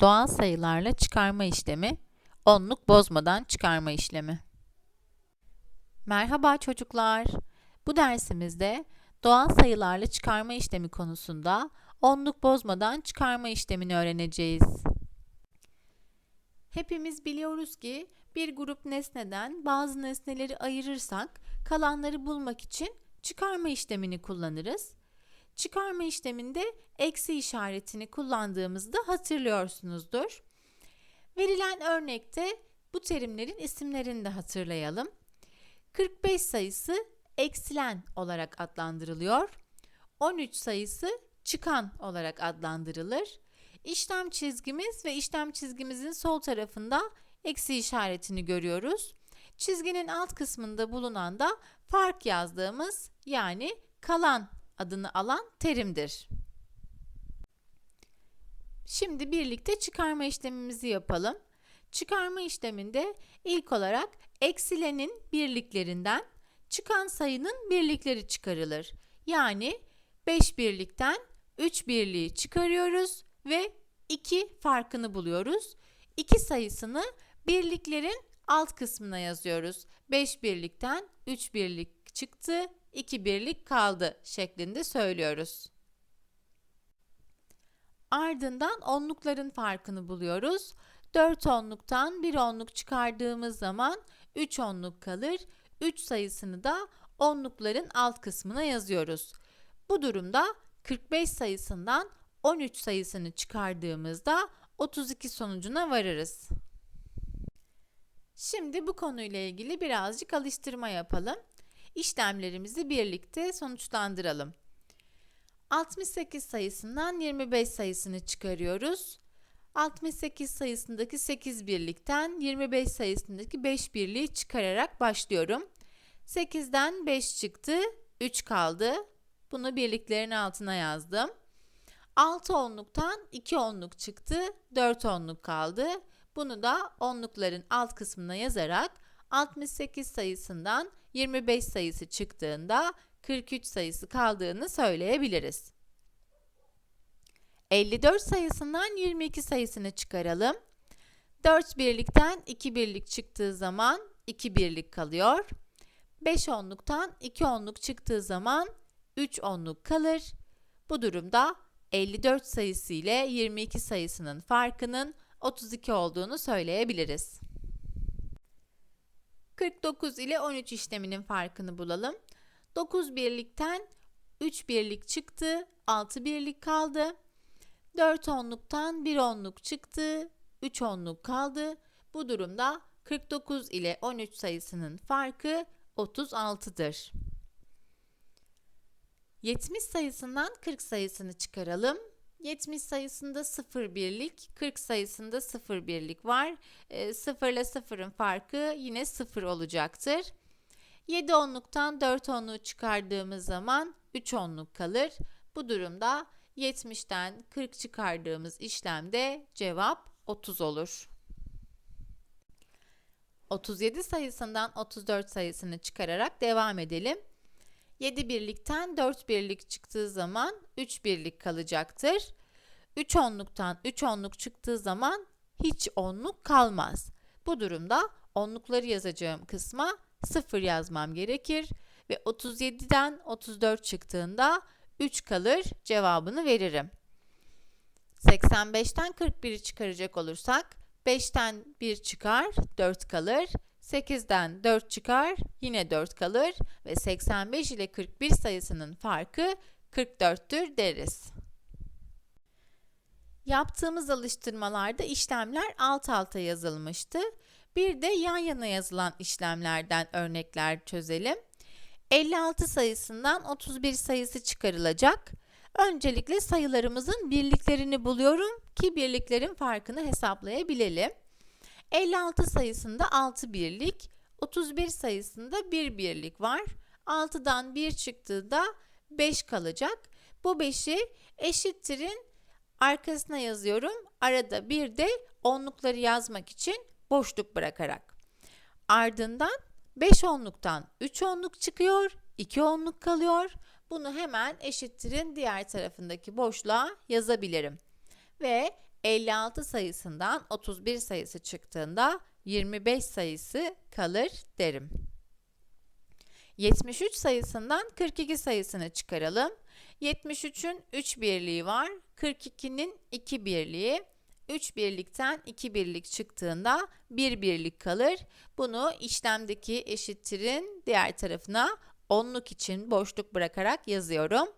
Doğal sayılarla çıkarma işlemi, onluk bozmadan çıkarma işlemi. Merhaba çocuklar. Bu dersimizde doğal sayılarla çıkarma işlemi konusunda onluk bozmadan çıkarma işlemini öğreneceğiz. Hepimiz biliyoruz ki bir grup nesneden bazı nesneleri ayırırsak kalanları bulmak için çıkarma işlemini kullanırız. Çıkarma işleminde eksi işaretini kullandığımızda hatırlıyorsunuzdur. Verilen örnekte bu terimlerin isimlerini de hatırlayalım. 45 sayısı eksilen olarak adlandırılıyor. 13 sayısı çıkan olarak adlandırılır. İşlem çizgimiz ve işlem çizgimizin sol tarafında eksi işaretini görüyoruz. Çizginin alt kısmında bulunan da fark yazdığımız yani kalan adını alan terimdir. Şimdi birlikte çıkarma işlemimizi yapalım. Çıkarma işleminde ilk olarak eksilenin birliklerinden çıkan sayının birlikleri çıkarılır. Yani 5 birlikten 3 birliği çıkarıyoruz ve 2 farkını buluyoruz. 2 sayısını birliklerin alt kısmına yazıyoruz. 5 birlikten 3 birlik çıktı, 2 birlik kaldı şeklinde söylüyoruz. Ardından onlukların farkını buluyoruz. 4 onluktan 1 onluk çıkardığımız zaman 3 onluk kalır. 3 sayısını da onlukların alt kısmına yazıyoruz. Bu durumda 45 sayısından 13 sayısını çıkardığımızda 32 sonucuna varırız. Şimdi bu konuyla ilgili birazcık alıştırma yapalım. İşlemlerimizi birlikte sonuçlandıralım. 68 sayısından 25 sayısını çıkarıyoruz. 68 sayısındaki 8 birlikten 25 sayısındaki 5 birliği çıkararak başlıyorum. 8'den 5 çıktı, 3 kaldı. Bunu birliklerin altına yazdım. 6 onluktan 2 onluk çıktı, 4 onluk kaldı. Bunu da onlukların alt kısmına yazarak 68 sayısından 25 sayısı çıktığında 43 sayısı kaldığını söyleyebiliriz. 54 sayısından 22 sayısını çıkaralım. 4 birlikten 2 birlik çıktığı zaman 2 birlik kalıyor. 5 onluktan 2 onluk çıktığı zaman 3 onluk kalır. Bu durumda 54 sayısı ile 22 sayısının farkının 32 olduğunu söyleyebiliriz. 49 ile 13 işleminin farkını bulalım. 9 birlikten 3 birlik çıktı, 6 birlik kaldı. 4 onluktan 1 onluk çıktı, 3 onluk kaldı. Bu durumda 49 ile 13 sayısının farkı 36'dır. 70 sayısından 40 sayısını çıkaralım. 70 sayısında 0 birlik, 40 sayısında 0 birlik var. E, 0 ile 0'ın farkı yine 0 olacaktır. 7 onluktan 4 onluğu çıkardığımız zaman 3 onluk kalır. Bu durumda 70'ten 40 çıkardığımız işlemde cevap 30 olur. 37 sayısından 34 sayısını çıkararak devam edelim. 7 birlikten 4 birlik çıktığı zaman 3 birlik kalacaktır. 3 onluktan 3 onluk çıktığı zaman hiç onluk kalmaz. Bu durumda onlukları yazacağım kısma 0 yazmam gerekir ve 37'den 34 çıktığında 3 kalır cevabını veririm. 85'ten 41'i çıkaracak olursak 5'ten 1 çıkar 4 kalır. 8'den 4 çıkar yine 4 kalır ve 85 ile 41 sayısının farkı 44'tür deriz. Yaptığımız alıştırmalarda işlemler alt alta yazılmıştı. Bir de yan yana yazılan işlemlerden örnekler çözelim. 56 sayısından 31 sayısı çıkarılacak. Öncelikle sayılarımızın birliklerini buluyorum ki birliklerin farkını hesaplayabilelim. 56 sayısında 6 birlik, 31 sayısında 1 birlik var. 6'dan 1 çıktığında 5 kalacak. Bu 5'i eşittirin arkasına yazıyorum. Arada bir de onlukları yazmak için boşluk bırakarak. Ardından 5 onluktan 3 onluk çıkıyor, 2 onluk kalıyor. Bunu hemen eşittirin diğer tarafındaki boşluğa yazabilirim. Ve 56 sayısından 31 sayısı çıktığında 25 sayısı kalır derim. 73 sayısından 42 sayısını çıkaralım. 73'ün 3 birliği var. 42'nin 2 birliği. 3 birlikten 2 birlik çıktığında 1 birlik kalır. Bunu işlemdeki eşittirin diğer tarafına onluk için boşluk bırakarak yazıyorum.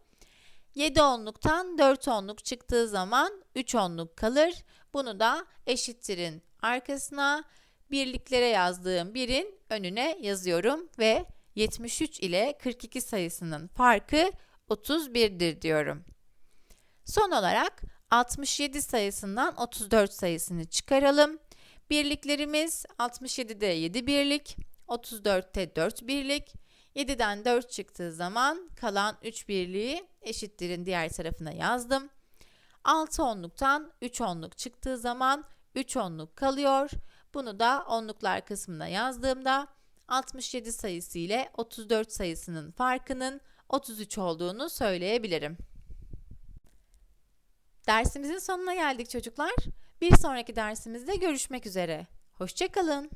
7 onluktan 4 onluk çıktığı zaman 3 onluk kalır. Bunu da eşittirin arkasına birliklere yazdığım birin önüne yazıyorum ve 73 ile 42 sayısının farkı 31'dir diyorum. Son olarak 67 sayısından 34 sayısını çıkaralım. Birliklerimiz 67'de 7 birlik, 34'te 4 birlik. 7'den 4 çıktığı zaman kalan 3 birliği eşittirin diğer tarafına yazdım. 6 onluktan 3 onluk çıktığı zaman 3 onluk kalıyor. Bunu da onluklar kısmına yazdığımda 67 sayısı ile 34 sayısının farkının 33 olduğunu söyleyebilirim. Dersimizin sonuna geldik çocuklar. Bir sonraki dersimizde görüşmek üzere. Hoşçakalın.